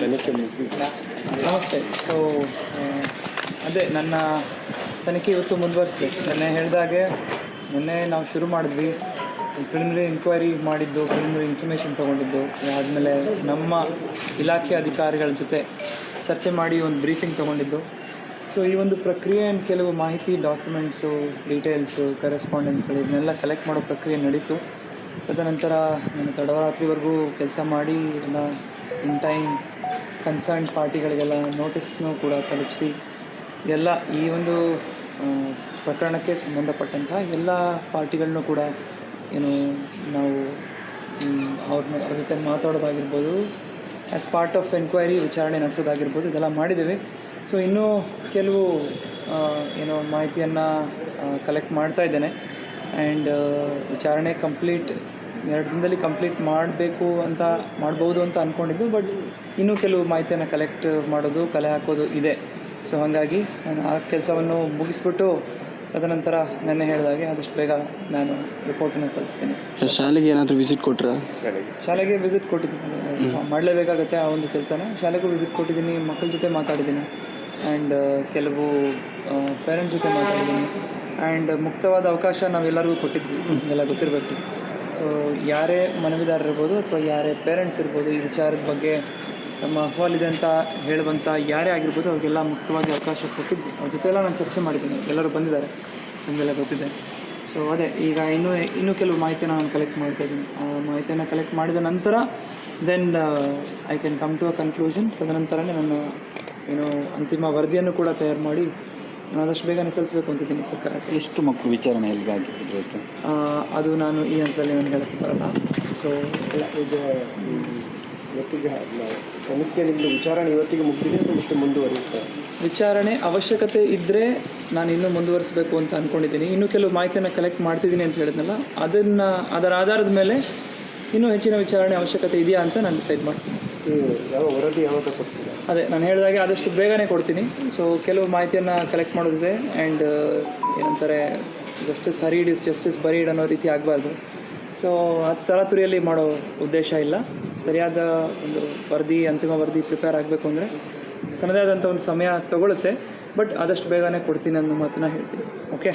ತನಿಖೆ ನಮಸ್ತೆ ಸೊ ಅದೇ ನನ್ನ ತನಿಖೆ ಇವತ್ತು ಮುಂದುವರಿಸಿದೆ. ನೆನ್ನೆ ಹೇಳಿದಾಗೆ ಮೊನ್ನೆ ನಾವು ಶುರು ಮಾಡಿದ್ವಿ. ಪ್ರಿಲಿಮಿನರಿ ಇನ್ಕ್ವೈರಿ ಮಾಡಿದ್ದು ಪ್ರಿಲಿಮಿನರಿ ಇನ್ಫಾರ್ಮೇಷನ್ ತೊಗೊಂಡಿದ್ದು. ಆದಮೇಲೆ ನಮ್ಮ ಇಲಾಖೆ ಅಧಿಕಾರಿಗಳ ಜೊತೆ ಚರ್ಚೆ ಮಾಡಿ ಒಂದು ಬ್ರೀಫಿಂಗ್ ತೊಗೊಂಡಿದ್ದು. ಸೊ ಈ ಒಂದು ಪ್ರಕ್ರಿಯೆ ಕೆಲವು ಮಾಹಿತಿ ಡಾಕ್ಯುಮೆಂಟ್ಸು ಡೀಟೇಲ್ಸು ಕರೆಸ್ಪಾಂಡೆನ್ಸ್ಗಳು ಇದನ್ನೆಲ್ಲ ಕಲೆಕ್ಟ್ ಮಾಡೋ ಪ್ರಕ್ರಿಯೆ ನಡೀತು. ತದನಂತರ ನಾನು ತಡವರಾತ್ರಿವರೆಗೂ ಕೆಲಸ ಮಾಡಿ ಎಲ್ಲ ಇನ್ ಟೈಮ್ ಕನ್ಸರ್ನ್ ಪಾರ್ಟಿಗಳಿಗೆಲ್ಲ ನೋಟಿಸ್ನೂ ಕೂಡ ತಲುಪಿಸಿ, ಎಲ್ಲ ಈ ಒಂದು ಪ್ರಕರಣಕ್ಕೆ ಸಂಬಂಧಪಟ್ಟಂತಹ ಎಲ್ಲ ಪಾರ್ಟಿಗಳನ್ನೂ ಕೂಡ ಏನು ನಾವು ಅವ್ರ ಅವ್ರ ಜೊತೆ ಮಾತಾಡೋದಾಗಿರ್ಬೋದು ಆ್ಯಸ್ ಪಾರ್ಟ್ ಆಫ್ ಎನ್ಕ್ವೈರಿ ವಿಚಾರಣೆ ನಡೆಸೋದಾಗಿರ್ಬೋದು, ಇದೆಲ್ಲ ಮಾಡಿದ್ದೇವೆ. ಸೊ ಇನ್ನೂ ಕೆಲವು ಏನೋ ಮಾಹಿತಿಯನ್ನು ಕಲೆಕ್ಟ್ ಮಾಡ್ತಾ ಇದ್ದೇನೆ. ಆ್ಯಂಡ್ ವಿಚಾರಣೆ ಕಂಪ್ಲೀಟ್ ಎರಡು ದಿನದಲ್ಲಿ ಕಂಪ್ಲೀಟ್ ಮಾಡಬೇಕು ಅಂತ ಮಾಡ್ಬೋದು ಅಂತ ಅಂದ್ಕೊಂಡಿದ್ದು ಬಟ್ ಇನ್ನೂ ಕೆಲವು ಮಾಹಿತಿಯನ್ನು ಕಲೆಕ್ಟ್ ಮಾಡೋದು ಕಲೆ ಹಾಕೋದು ಇದೆ. ಸೊ ಹಾಗಾಗಿ ನಾನು ಆ ಕೆಲಸವನ್ನು ಮುಗಿಸ್ಬಿಟ್ಟು ತದನಂತರ ನೆನ್ನೆ ಹೇಳಿದಾಗೆ ಆದಷ್ಟು ಬೇಗ ನಾನು ರಿಪೋರ್ಟನ್ನು ಸಲ್ಲಿಸ್ತೀನಿ. ಶಾಲೆಗೆ ಏನಾದರೂ ವಿಸಿಟ್ ಕೊಟ್ಟರೆ ಶಾಲೆಗೆ ವಿಸಿಟ್ ಕೊಟ್ಟಿದ್ದೀನಿ. ಮಾಡಲೇಬೇಕಾಗತ್ತೆ ಆ ಒಂದು ಕೆಲಸನ. ಶಾಲೆಗೂ ವಿಸಿಟ್ ಕೊಟ್ಟಿದ್ದೀನಿ ಮಕ್ಕಳ ಜೊತೆ ಮಾತಾಡಿದ್ದೀನಿ ಆ್ಯಂಡ್ ಕೆಲವು ಪೇರೆಂಟ್ಸ್ ಜೊತೆ ಮಾತಾಡಿದ್ದೀನಿ. ಆ್ಯಂಡ್ ಮುಕ್ತವಾದ ಅವಕಾಶ ನಾವೆಲ್ಲರಿಗೂ ಕೊಟ್ಟಿದ್ವಿ. ಎಲ್ಲ ಗೊತ್ತಿರಬೇಕು. ಸೊ ಯಾರೇ ಮನವಿದಾರರಿರ್ಬೋದು ಅಥವಾ ಯಾರೇ ಪೇರೆಂಟ್ಸ್ ಇರ್ಬೋದು, ಈ ವಿಚಾರದ ಬಗ್ಗೆ ತಮ್ಮ ಅಹವಾಲಿದೆ ಅಂತ ಹೇಳುವಂಥ ಯಾರೇ ಆಗಿರ್ಬೋದು ಅವ್ರಿಗೆಲ್ಲ ಮುಕ್ತವಾಗಿ ಅವಕಾಶ ಕೊಟ್ಟಿದ್ವಿ. ಅವ್ರ ಜೊತೆಲ್ಲ ನಾನು ಚರ್ಚೆ ಮಾಡಿದ್ದೀನಿ. ಎಲ್ಲರೂ ಬಂದಿದ್ದಾರೆ, ನಮಗೆಲ್ಲ ಗೊತ್ತಿದೆ. ಸೊ ಅದೇ, ಈಗ ಇನ್ನೂ ಇನ್ನೂ ಕೆಲವು ಮಾಹಿತಿನ ನಾನು ಕಲೆಕ್ಟ್ ಮಾಡ್ತಾ ಇದ್ದೀನಿ. ಆ ಮಾಹಿತಿಯನ್ನು ಕಲೆಕ್ಟ್ ಮಾಡಿದ ನಂತರ then I can come to a conclusion ತದನಂತರನೇ ನಾನು ಏನು ಅಂತಿಮ ವರದಿಯನ್ನು ಕೂಡ ತಯಾರು ಮಾಡಿ ನಾನು ಆದಷ್ಟು ಬೇಗನೆ ಸಲ್ಲಿಸಬೇಕು ಅಂತಿದ್ದೀನಿ ಸರ್ಕಾರಕ್ಕೆ ಎಷ್ಟು ಮಕ್ಕಳು ವಿಚಾರಣೆ ಆಗಿದ್ರು ಅಂತ ಆ, ಅದು ನಾನು ಈ ಹಂತದಲ್ಲಿ ನಾನು ಹೇಳಕ್ಕೆ ಬರಲ್ಲ. ಸೊ ಈಗ ಇವತ್ತಿಗೆ ತನಿಖೆ ನಿಮ್ಮದು ವಿಚಾರಣೆ ಇವತ್ತಿಗೆ ಮುಗಿದಿದೆ ಅಥವಾ ಮತ್ತೆ ಮುಂದುವರಿಯುತ್ತೆ? ವಿಚಾರಣೆ ಅವಶ್ಯಕತೆ ಇದ್ದರೆ ನಾನು ಇನ್ನೂ ಮುಂದುವರಿಸಬೇಕು ಅಂತ ಅಂದ್ಕೊಂಡಿದ್ದೀನಿ ಇನ್ನೂ ಕೆಲವು ಮಾಹಿತಿಯನ್ನು ಕಲೆಕ್ಟ್ ಮಾಡ್ತಿದ್ದೀನಿ ಅಂತ ಹೇಳಿದ್ನಲ್ಲ ಅದನ್ನು ಅದರ ಆಧಾರದ ಮೇಲೆ ಇನ್ನೂ ಹೆಚ್ಚಿನ ವಿಚಾರಣೆ ಅವಶ್ಯಕತೆ ಇದೆಯಾ ಅಂತ ನಾನು ಡಿಸೈಡ್ ಮಾಡ್ತೀನಿ. ಯಾವ ವರದಿ ಯಾವಾಗ ಕೊಡ್ತೀರಾ? ಅದೇ ನಾನು ಹೇಳಿದಾಗೆ ಆದಷ್ಟು ಬೇಗನೆ ಕೊಡ್ತೀನಿ. ಸೊ ಕೆಲವು ಮಾಹಿತಿಯನ್ನು ಕಲೆಕ್ಟ್ ಮಾಡೋದಿದೆ ಆ್ಯಂಡ್ ಏನಂತಾರೆ justice hurried is justice buried ಅನ್ನೋ ರೀತಿ ಆಗಬಾರ್ದು. ಸೊ ಆ ತರಾತುರಿಯಲ್ಲಿ ಮಾಡೋ ಉದ್ದೇಶ ಇಲ್ಲ. ಸರಿಯಾದ ಒಂದು ವರದಿ ಅಂತಿಮ ವರದಿ ಪ್ರಿಪೇರ್ ಆಗಬೇಕು ಅಂದರೆ ತನ್ನದೇ ಆದಂಥ ಒಂದು ಸಮಯ ತಗೊಳುತ್ತೆ. ಬಟ್ ಆದಷ್ಟು ಬೇಗನೆ ಕೊಡ್ತೀನಿ ಅನ್ನೋ ಮಾತನ್ನ ಹೇಳ್ತೀನಿ. ಓಕೆ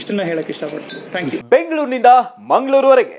ಇಷ್ಟನ್ನ ಹೇಳಕ್ಕೆ ಇಷ್ಟಪಡ್ತೀನಿ. ಥ್ಯಾಂಕ್ ಯು ಬೆಂಗಳೂರಿನಿಂದ ಮಂಗಳೂರುವರೆಗೆ.